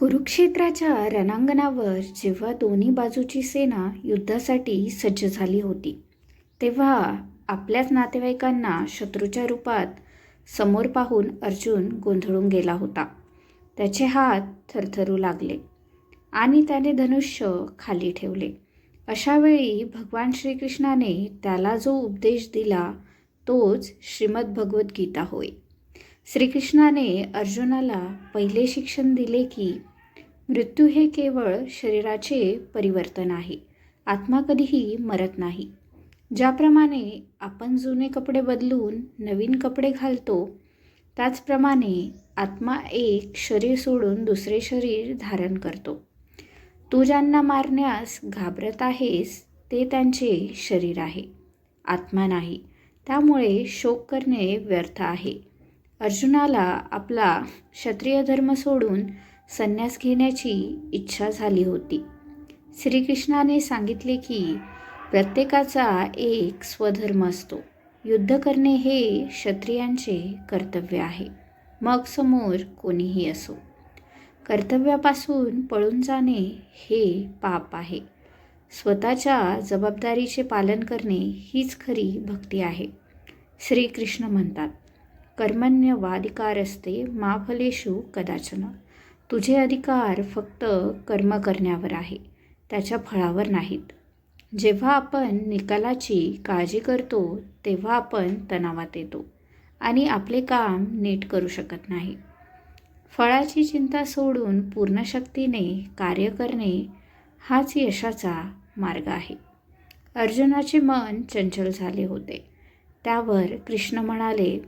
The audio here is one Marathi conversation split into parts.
कुरुक्षेत्राच्या रणांगणावर जेव्हा दोन्ही बाजूची सेना युद्धासाठी सज्ज झाली होती तेव्हा आपल्याच नातेवाईकांना शत्रूच्या रूपात समोर पाहून अर्जुन गोंधळून गेला होता. त्याचे हात थरथरू लागले आणि त्याने धनुष्य खाली ठेवले. अशावेळी भगवान श्रीकृष्णाने त्याला जो उपदेश दिला तोच श्रीमद भगवद्गीता होय. श्रीकृष्णाने अर्जुनाला पहिले शिक्षण दिले की मृत्यू हे केवळ शरीराचे परिवर्तन आहे. आत्मा कधीही मरत नाही. ज्याप्रमाणे आपण जुने कपडे बदलून नवीन कपडे घालतो त्याचप्रमाणे आत्मा एक शरीर सोडून दुसरे शरीर धारण करतो. तू ज्यांना मारण्यास घाबरत आहेस ते त्यांचे शरीर आहे. आत्मा नाही. त्यामुळे शोक करणे व्यर्थ आहे. अर्जुनाला आपला क्षत्रिय धर्म सोडून संन्यास घेण्याची इच्छा झाली होती. श्रीकृष्णाने सांगितले की प्रत्येकाचा एक स्वधर्म असतो. युद्ध करणे हे क्षत्रियांचे कर्तव्य आहे. मग समोर कोणीही असो. कर्तव्यापासून पळून जाणे हे पाप आहे. स्वतःच्या जबाबदारीचे पालन करणे हीच खरी भक्ती आहे. श्रीकृष्ण म्हणतात कर्मण्यवाधिकार असते मा फलेषु कदाचन. तुझे अधिकार फक्त कर्म करण्यावर आहे त्याच्या फळावर नाहीत. जेव्हा आपण निकालाची काळजी करतो तेव्हा आपण तणावात येतो आणि आपले काम नीट करू शकत नाही. फळाची चिंता सोडून पूर्ण शक्तीने कार्य करणे हाच यशाचा मार्ग आहे. अर्जुनाचे मन चंचल झाले होते. त्यावर कृष्ण म्हणाले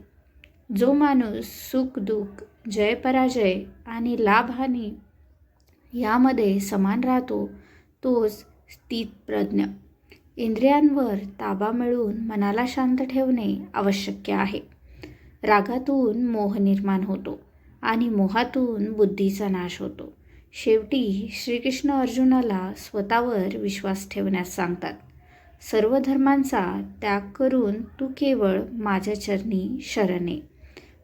जो माणूस सुख दुःख जय पराजय आणि लाभहानी यामध्ये समान राहतो तोच स्थितप्रज्ञ इंद्रियांवर ताबा मिळवून मनाला शांत ठेवणे आवश्यक आहे. रागातून मोह निर्माण होतो आणि मोहातून बुद्धीचा नाश होतो. शेवटी श्रीकृष्ण अर्जुनाला स्वतःवर विश्वास ठेवण्यास सांगतात. सर्व धर्मांचा त्याग करून तू केवळ माझ्या चरणी शरणे.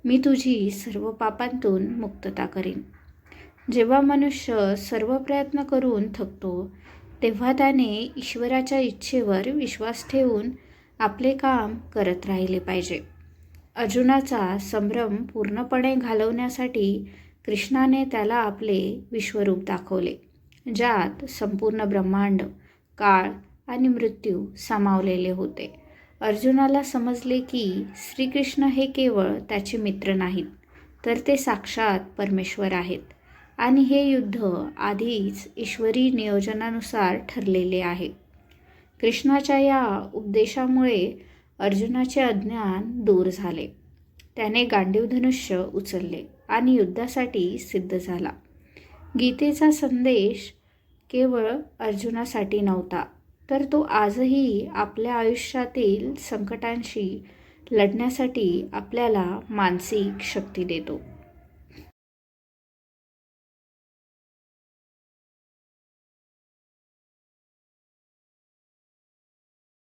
मी तुझी सर्व पापांतून मुक्तता करीन. जेव्हा मनुष्य सर्व प्रयत्न करून थकतो तेव्हा त्याने ईश्वराच्या इच्छेवर विश्वास ठेवून आपले काम करत राहिले पाहिजे. अर्जुनाचा संभ्रम पूर्णपणे घालवण्यासाठी कृष्णाने त्याला आपले विश्वरूप दाखवले ज्यात संपूर्ण ब्रह्मांड काळ आणि मृत्यू सामावलेले होते. अर्जुनाला समजले की श्रीकृष्ण हे केवळ त्याचे मित्र नाहीत तर ते साक्षात परमेश्वर आहेत. आणि हे युद्ध आधीच ईश्वरी नियोजनानुसार ठरलेले आहे. कृष्णाच्या या उपदेशामुळे अर्जुनाचे अज्ञान दूर झाले. त्याने गांडीव धनुष्य उचलले आणि युद्धासाठी सिद्ध झाला. गीतेचा संदेश केवळ अर्जुनासाठी नव्हता तर तो आजही आपल्या आयुष्यातील संकटांशी लढण्यासाठी आपल्याला मानसिक शक्ती देतो.